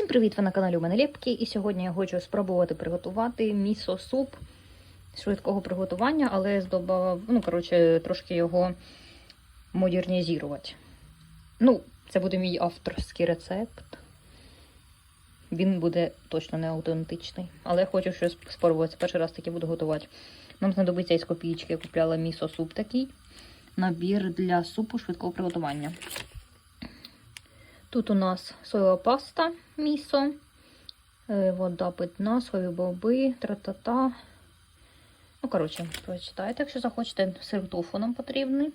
Всім привіт! Ви на каналі у мене Лепки, і сьогодні я хочу спробувати приготувати місо-суп швидкого приготування, але здобав, ну, коротше, трошки його модернізувати. Ну, це буде мій авторський рецепт. Він буде точно не аутентичний. Але я хочу щось спробувати. Перший раз таки буду готувати. Нам знадобиться із копійки. Я купляла місо-суп такий. Набір для супу швидкого приготування. Тут у нас соєва паста, місо, е, вода питна, соєві боби, тра-та-та. Ну, коротше, прочитайте, якщо захочете, сир тофу нам потрібний.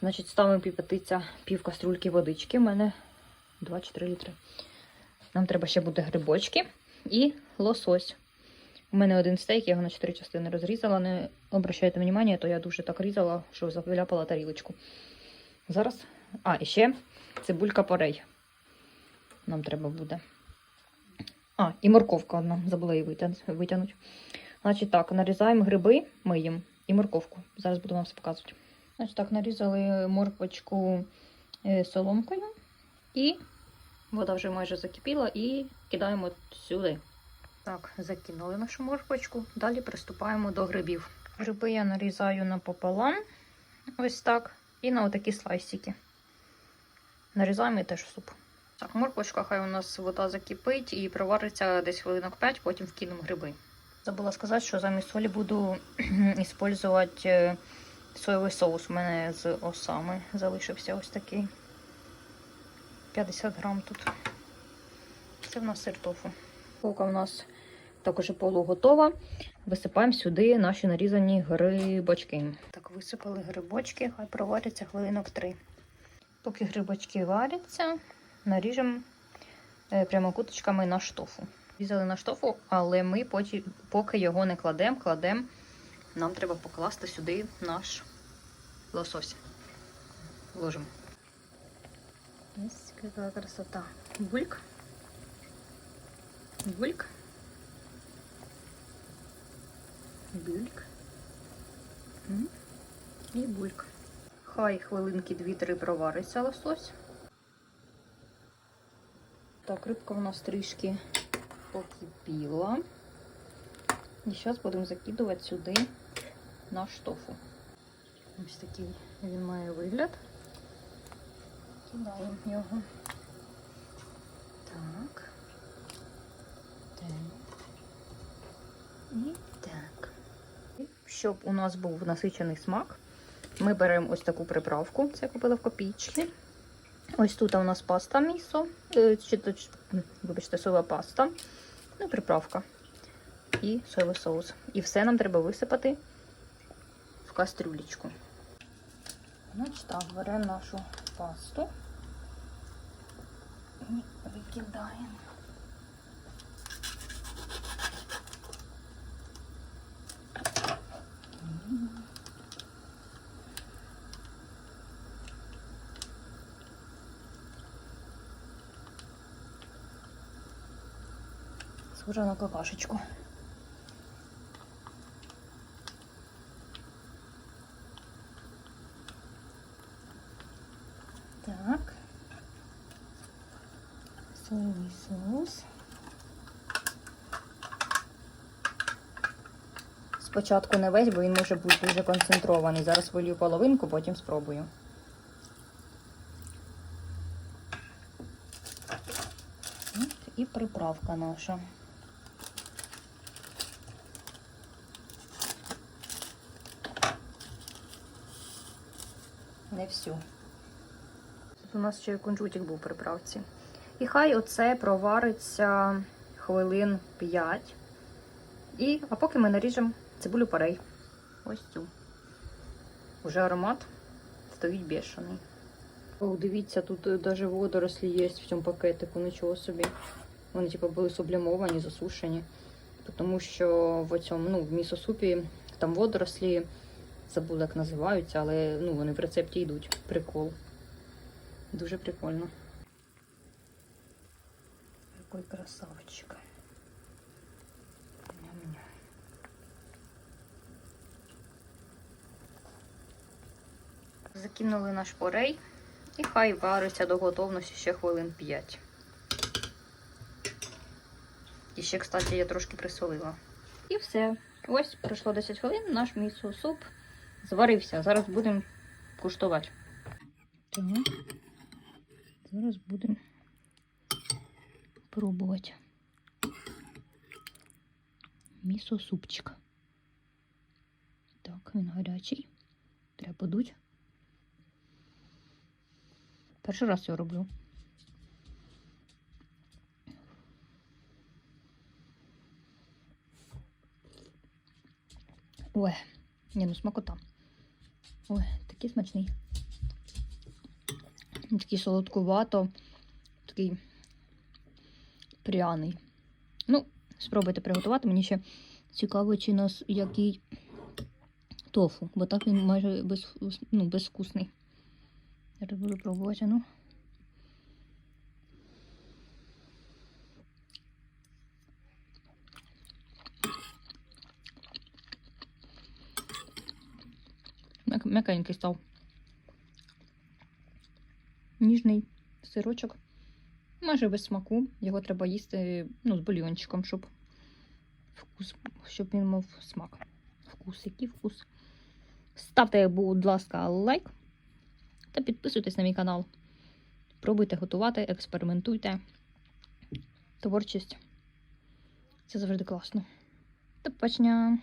Значить, ставимо піпетиця пів каструльки водички. У мене 2-4 літри. Нам треба ще буде грибочки і лосось. У мене один стейк, я його на 4 частини розрізала. Не обращайте увагу, то я дуже так різала, що завляпала тарілочку. Зараз. А, і ще цибулька порей. Нам треба буде. А, і морковка одна. Забула її витягнути. Значить так, нарізаємо гриби, миємо і морковку. Зараз буду вам все показувати. Значить так, нарізали морквочку е, соломкою. І вода вже майже закипіла і кидаємо сюди. Так, закинули нашу морквочку. Далі приступаємо до грибів. Гриби я нарізаю напополам. Ось так. І на отакі слайсики. Нарізаємо і теж в суп. Так, морквочка, хай у нас вода закипить і провариться десь хвилинок 5, потім вкинемо гриби. Забула сказати, що замість солі буду використовувати соєвий соус. У мене з осами залишився ось такий. 50 грам тут. Це в нас сир тофу. Полка у нас також полуготова. Висипаємо сюди наші нарізані грибочки. Так, висипали грибочки, хай проваряться хвилинок 3. Поки грибочки варяться, наріжемо прямокуточками на штофу. Різали на штофу, але ми потім, поки його не кладемо, кладемо, нам треба покласти сюди наш лосось. Ложимо. Ось яка красота. Бульк. Бульк. Бульк. І бульк. Хай хвилинки 2-3 провариться лосось. Так, рибка у нас трішки покипіла. І зараз будемо закидувати сюди наш тофу. Ось такий він має вигляд. Кидаємо його. Так. Так. І так. Щоб у нас був насичений смак, ми беремо ось таку приправку, це я купила в копійці. Ось тут у нас паста місо, чи, вибачте, соєва паста, ну приправка і соєвий соус. І все нам треба висипати в кастрюлечку. Значить так, беремо нашу пасту і викидаємо. Схожа на какашечку. Так. Соевый соус. Спочатку не весь, бо він може бути дуже концентрований. Зараз вилью половинку, потім спробую. І приправка наша. Не всю. Тут у нас ще кунжутик був при приправці. І хай оце провариться хвилин 5. І, а поки ми наріжемо цибулю парей. Ось цю. Уже аромат стоїть бешений. О, дивіться, тут навіть водорослі є в цьому пакетику, нічого собі. Вони, типу, були сублімовані, засушені. Тому що в цьому, ну, в місосупі там водорослі, забула, як називаються, але ну, вони в рецепті йдуть. Прикол. Дуже прикольно. Какой красавчик. Закинули наш порей і хай вариться до готовності ще хвилин 5. І ще, кстати, я трошки присолила. І все. Ось пройшло 10 хвилин, наш місо суп зварився. Зараз будемо куштувати. Так. Зараз будемо пробувати. Місо супчик. Так, він гарячий. Треба подуть. Перший раз його роблю. Ой, ні, ну смакота. Ой, такий смачний. Такий солодкувато, такий пряний. Ну, спробуйте приготувати. Мені ще цікаво, чи нас який тофу, бо так він майже без, ну, безвкусний. Зараз буду пробувати, ну. М'якенький став. Ніжний сирочок. Майже без смаку. Його треба їсти ну, з бульйончиком, щоб вкус, щоб він мав смак. Вкус, який вкус. Ставте, будь ласка, лайк та підписуйтесь на мій канал. Пробуйте готувати, експериментуйте. Творчість. Це завжди класно. До побачення!